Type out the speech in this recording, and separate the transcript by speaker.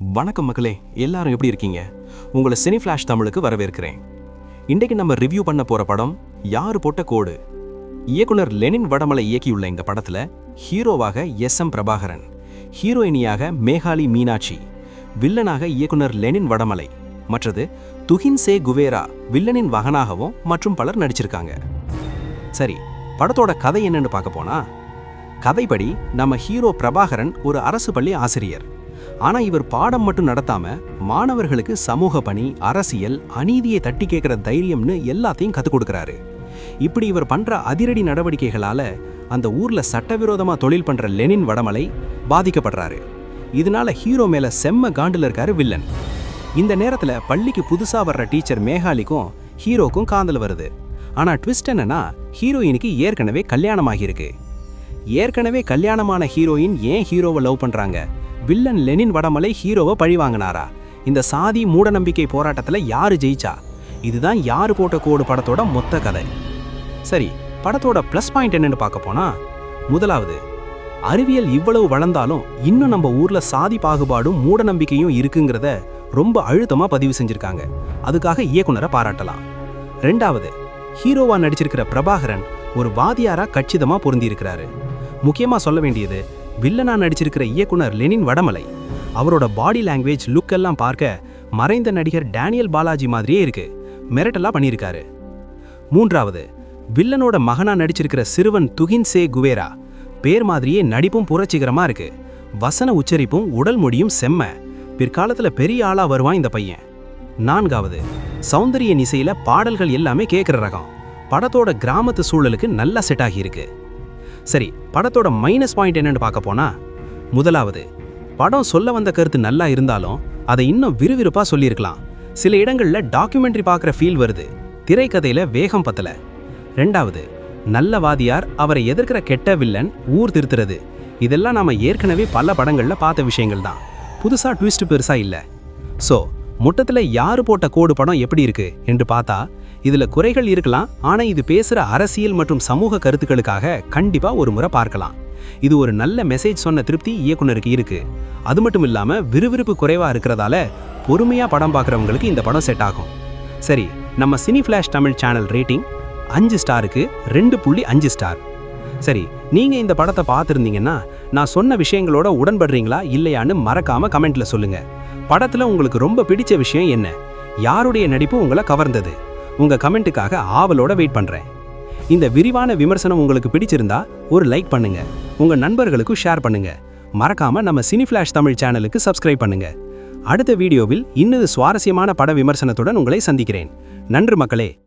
Speaker 1: வணக்கம் மக்களே எல்லாரும் எப்படி இருக்கீங்க? உங்களை சினி ஃபிளாஷ் தமிழுக்கு வரவேற்கிறேன். இன்றைக்கு நம்ம ரிவ்யூ பண்ண போற படம் யாரு போட்ட கோடு? இயக்குனர் லெனின் வடமலை இயக்கியுள்ள இந்த படத்துல ஹீரோவாக எஸ் எம் பிரபாகரன் ஹீரோயினியாக மேகாலி மீனாட்சி வில்லனாக இயக்குனர் லெனின் வடமலை மற்றது துகின் சே குவேரா வில்லனின் மகனாகவும் மற்றும் பலர் நடிச்சிருக்காங்க. சரி படத்தோட கதை என்னன்னு பார்க்க போனா கதைப்படி நம்ம ஹீரோ பிரபாகரன் ஒரு அரசு பள்ளி ஆசிரியர். ஆனா இவர் பாடம் மட்டும் நடத்தாம மாணவர்களுக்கு சமூக பணி அரசியல் அநீதியை தட்டி கேட்கிற தைரியம்னு எல்லாத்தையும் கத்துக் கொடுக்குறாரு. இப்படி இவர் பண்ற அதிரடி நடவடிக்கைகளால அந்த ஊர்ல சட்டவிரோதமா தொழில் பண்ற லெனின் வடமலை பாதிக்கப்படுறாரு. இதனால ஹீரோ மேல செம்ம காண்டில் இருக்காரு வில்லன். இந்த நேரத்துல பள்ளிக்கு புதுசா வர்ற டீச்சர் மேகாலிக்கும் ஹீரோக்கும் காதல் வருது. ஆனா ட்விஸ்ட் என்னன்னா ஹீரோயினுக்கு ஏற்கனவே கல்யாணமாகியிருக்கு. ஏற்கனவே கல்யாணமான ஹீரோயின் ஏன் ஹீரோவை லவ் பண்றாங்க? வில்லன் லெனின் வடமலை ஹீரோவை பழி வாங்கினாரா இந்த சாதி மூடநம்பிக்கை போராட்டத்தில் யார் ஜெயிச்சா? இதுதான் யார் போட்ட கோடு படத்தோட மொத்த கதை. சரி படத்தோட ப்ளஸ் பாயிண்ட் என்னன்னு பார்க்க போனால் முதலாவது அறிவியல் இவ்வளவு வளர்ந்தாலும் இன்னும் நம்ம ஊரில் சாதி பாகுபாடும் மூடநம்பிக்கையும் இருக்குங்கிறத ரொம்ப அழுத்தமாக பதிவு செஞ்சுருக்காங்க. அதுக்காக இயக்குனரை பாராட்டலாம். ரெண்டாவது ஹீரோவாக நடிச்சிருக்கிற பிரபாகரன் ஒரு வாதியாராக கச்சிதமாக பொருந்தியிருக்கிறாரு. முக்கியமாக சொல்ல வேண்டியது வில்லனா நடிச்சிருக்கிற இயக்குனர் லெனின் வடமலை. அவரோட பாடி லாங்குவேஜ் லுக் எல்லாம் பார்க்க மறைந்த நடிகர் டேனியல் பாலாஜி மாதிரியே இருக்கு. மிரட்டலா பண்ணியிருக்காரு. மூன்றாவது வில்லனோட மகனா நடிச்சிருக்கிற சிறுவன் துகின் சே குவேரா. பேர் மாதிரியே நடிப்பும் புரட்சிகரமா இருக்கு. வசன உச்சரிப்பும் உடல் மொழியும் செம்ம. பிற்காலத்தில் பெரிய ஆளா வருவான் இந்த பையன். நான்காவது சௌந்தரிய இசையில பாடல்கள் எல்லாமே கேட்குற ரகம். படத்தோட கிராமத்து சூழலுக்கு நல்லா செட் ஆகியிருக்கு. சரி படத்தோட மைனஸ் பாயிண்ட் என்னன்னு பார்க்க போனா முதலாவது படம் சொல்ல வந்த கருத்து நல்லா இருந்தாலும் அதை இன்னும் விறுவிறுப்பாக சொல்லியிருக்கலாம். சில இடங்களில் டாக்குமெண்ட்ரி பார்க்குற ஃபீல் வருது. திரைக்கதையில் வேகம் பத்தல. ரெண்டாவது நல்ல வாதியார் அவரை எதிர்க்கிற கெட்ட வில்லன் ஊர் திருத்துறது. இதெல்லாம் நாம் ஏற்கனவே பல படங்களில் பார்த்த விஷயங்கள் தான். புதுசாக ட்விஸ்ட் பெருசாக இல்லை. ஸோ மொட்டத்தில் யார் போட்ட கோடு படம் எப்படி இருக்கு என்று பார்த்தா இதுல குறைகள் இருக்கலாம் ஆனா இது பேசுற அரசியல் மற்றும் சமூக கருத்துக்களுக்காக கண்டிப்பா ஒரு முறை பார்க்கலாம். இது ஒரு நல்ல மெசேஜ் சொன்ன திருப்தி இயக்குனருக்கு இருக்கு. அது மட்டும் இல்லாம விறுவிறுப்பு குறைவா இருக்கிறதால பொறுமையா படம் பார்க்குறவங்களுக்கு இந்த படம் செட் ஆகும். சரி நம்ம cine flash Tamil channel rating அஞ்சு ஸ்டாருக்கு ரெண்டு புள்ளி அஞ்சு ஸ்டார். சரி நீங்க இந்த படத்தை பார்த்துருந்தீங்கன்னா நான் சொன்ன விஷயங்களோட உடன்படுறீங்களா இல்லையான்னு மறக்காம கமெண்ட்ல சொல்லுங்க. படத்துல உங்களுக்கு ரொம்ப பிடிச்ச விஷயம் என்ன? யாருடைய நடிப்பு உங்களை கவர்ந்தது? உங்க கமெண்ட்டுக்காக ஆவலோட வெயிட் பண்றேன். இந்த விரிவான விமர்சனம் உங்களுக்கு பிடிச்சிருந்தா ஒரு லைக் பண்ணுங்க. உங்கள் நண்பர்களுக்கும் ஷேர் பண்ணுங்க. மறக்காம நம்ம சினி ஃபிளாஷ் தமிழ் சேனலுக்கு சப்ஸ்கிரைப் பண்ணுங்க. அடுத்த வீடியோவில் இன்னொரு சுவாரஸ்யமான பட விமர்சனத்துடன் உங்களை சந்திக்கிறேன். நன்று மக்களே.